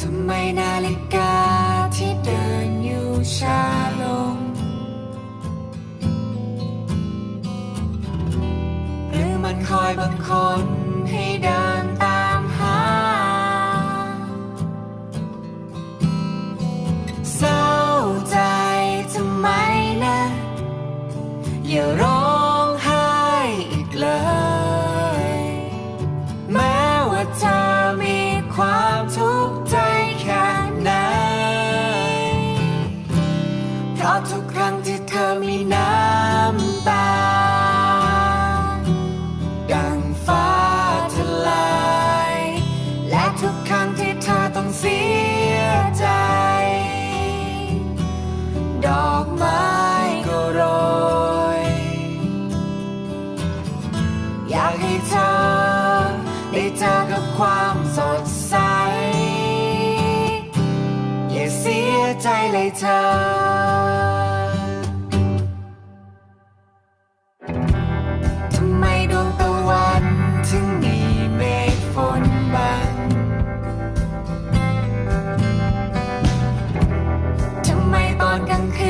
ทำไมนาฬิกาที่เดินอยู่ช้าลง หรือมันคอยบังคนให้เดิน เพราะทุกครั้งที่เธอมีน้ำตา ดังฟ้าทลาย และทุกครั้งที่เธอต้องเสียใจ ดอกไม้ก็โรย อยากให้เธอได้เจอกับความสดใส อย่าเสียใจเลยเธอ อนกลางคื